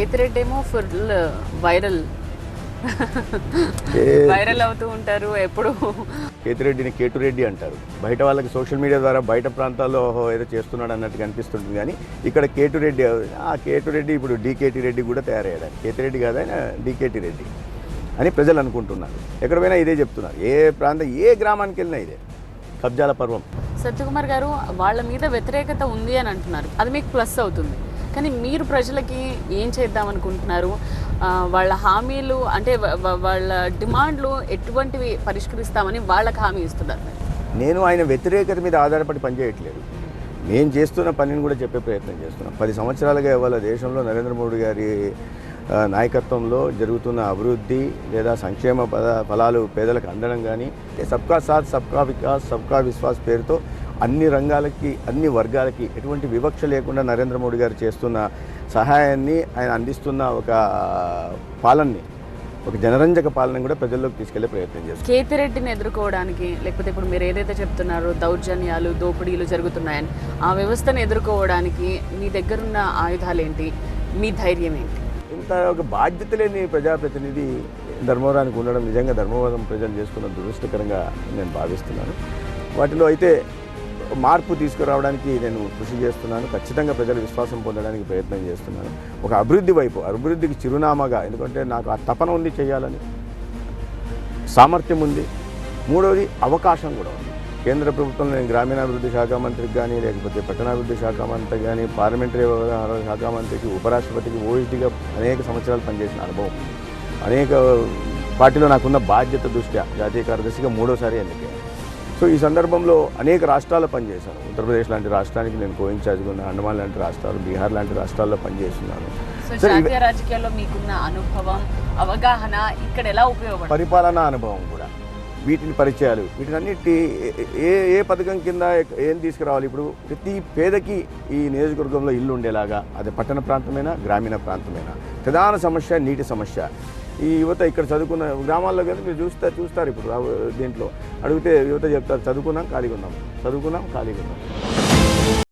రైతురెడ్డి ఏమో full viral viral అవుతూ ఉంటారు ఎప్పుడు. కేతిరెడ్డిని కేటురెడ్డి అంటారు. బయట వాళ్ళకి సోషల్ మీడియా ద్వారా బయట ప్రాంతాల్లో ఓహో ఏదో చేస్తున్నాడు అన్నట్టుగా అనిపిస్తుంటుంది. కానీ ఇక్కడ కేటురెడ్డి ఆ కేటురెడ్డి ఇప్పుడు డీకేటి రెడ్డి కూడా తయారయ్యాడు. కేతిరెడ్డి కాదు ఆయన డీకేటి రెడ్డి అని ప్రజలు అనుకుంటున్నారు. ఎక్కడ పోయినా ఇదే చెప్తున్నారు. ఏ ప్రాంతం ఏ గ్రామానికి వెళ్ళినా ఇదే. కబ్జాల పర్వం. సత్యకుమార్ గారు వాళ్ళ మీద వ్యతిరేకత ఉంది అని అంటున్నారు. అది మీకు ప్లస్ అవుతుంది. కానీ మీరు ప్రజలకి ఏం చేద్దాం అనుకుంటున్నారు? వాళ్ళ హామీలు అంటే వాళ్ళ డిమాండ్లు ఎటువంటివి పరిష్కరిస్తామని వాళ్ళకి హామీ ఇస్తున్నారు నేను ఆయన వ్యతిరేకత మీద ఆధారపడి పనిచేయట్లేదు. నేను చేస్తున్న పనిని కూడా చెప్పే ప్రయత్నం చేస్తున్నాను పది సంవత్సరాలుగా ఇవాళ దేశంలో నరేంద్ర మోడీ గారి నాయకత్వంలో జరుగుతున్న అభివృద్ధి లేదా సంక్షేమ పద ఫలాలు పేదలకు అందడం కానీ సబ్కా సాత్ సబ్కా వికాస్ సబ్కా విశ్వాస్ పేరుతో అన్ని రంగాలకి అన్ని వర్గాలకి ఎటువంటి వివక్ష లేకుండా నరేంద్ర మోడీ గారు చేస్తున్న సహాయాన్ని ఆయన అందిస్తున్న ఒక పాలనని ఒక జనరంజక పాలన కూడా ప్రజల్లోకి తీసుకెళ్ళే ప్రయత్నం చేస్తున్నాం కేతిరెడ్డిని ఎదుర్కోవడానికి లేకపోతే ఇప్పుడు మీరు ఏదైతే చెప్తున్నారో దౌర్జన్యాలు దోపిడీలు జరుగుతున్నాయని ఆ వ్యవస్థను ఎదుర్కోవడానికి మీ దగ్గరున్న ఆయుధాలు ఏంటి మీ ధైర్యం ఏంటి? ఇంత ఒక బాధ్యత లేని ప్రజాప్రతినిధి ధర్మవరానికి ఉండడం నిజంగా ధర్మవరం ప్రజలు చేసుకున్న దురదృష్టకరంగా నేను భావిస్తున్నాను. వాటిలో అయితే మార్పు తీసుకురావడానికి నేను కృషి చేస్తున్నాను. ఖచ్చితంగా ప్రజల విశ్వాసం పొందడానికి ప్రయత్నం చేస్తున్నాను. ఒక అభివృద్ధి వైపు అభివృద్ధికి చిరునామాగా ఎందుకంటే నాకు ఆ తపన ఉంది చేయాలని. సామర్థ్యం ఉంది. మూడవది అవకాశం కూడా ఉంది. కేంద్ర ప్రభుత్వంలో నేను గ్రామీణాభివృద్ధి శాఖ మంత్రికి కానీ లేకపోతే పట్టణాభివృద్ధి శాఖ మంత్రి కానీ పార్లమెంటరీ వ్యవహారాల శాఖ మంత్రికి ఉపరాష్ట్రపతికి ఓఈటీగా అనేక సంవత్సరాలు పనిచేసిన అనుభవం. అనేక పార్టీలో నాకున్న బాధ్యత దృష్ట్యా జాతీయ కార్యదర్శిగా మూడోసారి ఎన్నికయ్యాను. సో ఈ సందర్భంలో అనేక రాష్ట్రాల్లో పనిచేశాను ఉత్తరప్రదేశ్ లాంటి రాష్ట్రానికి నేను కోయించాల్సి ఉన్న అండమాన్ లాంటి రాష్ట్రాలు బీహార్ లాంటి రాష్ట్రాల్లో పనిచేస్తున్నాను. రాజకీయాల్లో మీకున్న అనుభవం అవగాహన ఇక్కడ ఎలా ఉపయోగపడుతుంది? పరిపాలనా అనుభవం కూడా. వీటిని పరిచయాలు వీటినన్నిటి ఏ ఏ పథకం కింద ఏం తీసుకురావాలి? ఇప్పుడు ప్రతి పేదకి ఈ నియోజకవర్గంలో ఇల్లు ఉండేలాగా అది పట్టణ ప్రాంతమైనా గ్రామీణ ప్రాంతమైనా? ప్రధాన సమస్య నీటి సమస్య. ఈ యువత ఇక్కడ చదువుకున్న గ్రామాల్లో కానీ మీరు చూస్తే చూస్తారు ఇప్పుడు దీంట్లో. అడిగితే యువత చెప్తారు చదువుకున్నాం ఖాళీగా ఉన్నాం. చదువుకున్నాం ఖాళీగా ఉన్నాం.